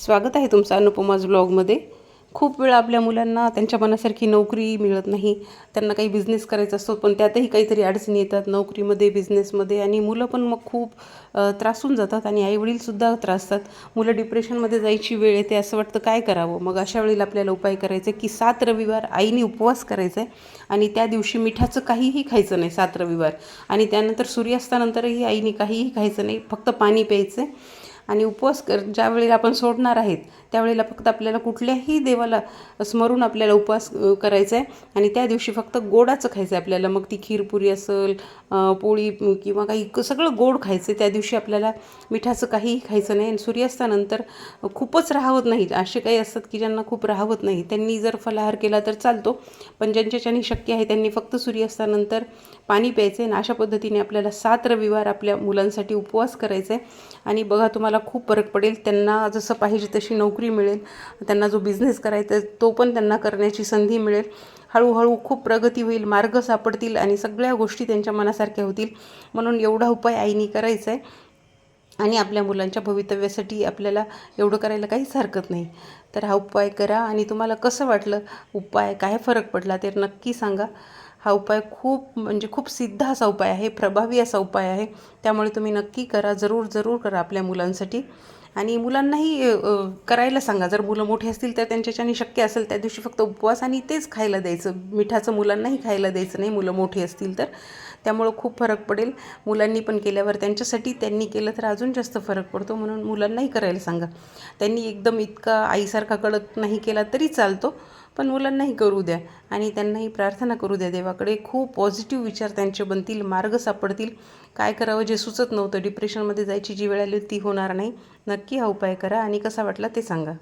स्वागत आहे तुमचं अनुपमाज ब्लॉगमध्ये खूप वेळा आपल्या मुलांना त्यांच्या मनासारखी नोकरी मिळत नाही. त्यांना काही बिझनेस करायचा असतो पण त्यातही काहीतरी अडचणी येतात नोकरीमध्ये बिझनेसमध्ये आणि मुलं पण मग खूप त्रासून जातात आणि आईवडीलसुद्धा त्रासतात. मुलं डिप्रेशनमध्ये जायची वेळ येते असं वाटतं काय करावं? मग अशा वेळेला आपल्याला उपाय करायचा आहे की सात रविवार आईने उपवास करायचा आहे आणि त्या दिवशी मिठाचं काहीही खायचं नाही सात रविवार. आणि त्यानंतर सूर्यास्तानंतरही आईने काहीही खायचं नाही फक्त पाणी प्यायचं आहे आणि उपवास कर ज्या वेळेला आपण सोडणार आहेत त्यावेळेला फक्त आपल्याला कुठल्याही देवाला स्मरून आपल्याला उपवास करायचा आहे आणि त्या दिवशी फक्त गोडाचं खायचं आहे आपल्याला. मग ती खीरपुरी असेल पोळी किंवा काही सगळं गोड खायचं आहे त्या दिवशी आपल्याला मिठाचं काहीही खायचं नाही. आणि सूर्यास्तानंतर खूपच राहवत नाही. असे काही असतात की ज्यांना खूप राहवत नाही. त्यांनी जर फलाहार केला तर चालतो. पण ज्यांच्याच्यानी शक्य आहे त्यांनी फक्त सूर्यास्तानंतर पाणी प्यायचं आहे आणि अशा पद्धतीने आपल्याला सात रविवार आपल्या मुलांसाठी उपवास करायचा आहे आणि बघा तुम्हाला खूप फरक पडेल. त्यांना जसं पाहिजे तशी नोकरी मिळेल. त्यांना जो बिझनेस करायचा आहे तो पण त्यांना करण्याची संधी मिळेल. हळूहळू खूप प्रगती होईल मार्ग सापडतील आणि सगळ्या गोष्टी त्यांच्या मनासारख्या होतील. म्हणून एवढा उपाय आईने करायचा आहे आणि आपल्या मुलांच्या भवितव्यासाठी आपल्याला एवढं करायला काहीच हरकत नाही. तर हा उपाय करा आणि तुम्हाला कसं वाटलं उपाय काय फरक पडला ते नक्की सांगा. हा उपाय खूप म्हणजे खूप सिद्ध असा उपाय आहे प्रभावी असा उपाय आहे. त्यामुळे तुम्ही नक्की करा जरूर जरूर करा आपल्या मुलांसाठी. आणि मुलांनाही करायला सांगा. जर मुलं मोठी असतील तर त्यांच्याच्याने शक्य असेल त्या दिवशी फक्त उपवास आणि तेच खायला द्यायचं. मिठाचं मुलांनाही खायला द्यायचं नाही मुलं मोठी असतील तर. त्यामुळं खूप फरक पडेल. मुलांनी पण केल्यावर त्यांच्यासाठी त्यांनी केलं तर अजून जास्त फरक पडतो. म्हणून मुलांनाही करायला सांगा. त्यांनी एकदम इतका आईसारखा कडक नाही केला तरी चालतो पण मुलांनाही करू द्या आणि त्यांनाही प्रार्थना करू द्या. देवाकडे खूप पॉझिटिव्ह विचार त्यांचे बनतील मार्ग सापडतील. काय करावं जे सुचत नव्हतं. डिप्रेशनमध्ये जायची जी वेळ आली होती ती होणार नाही. नक्की हा उपाय करा आणि कसा वाटला ते सांगा.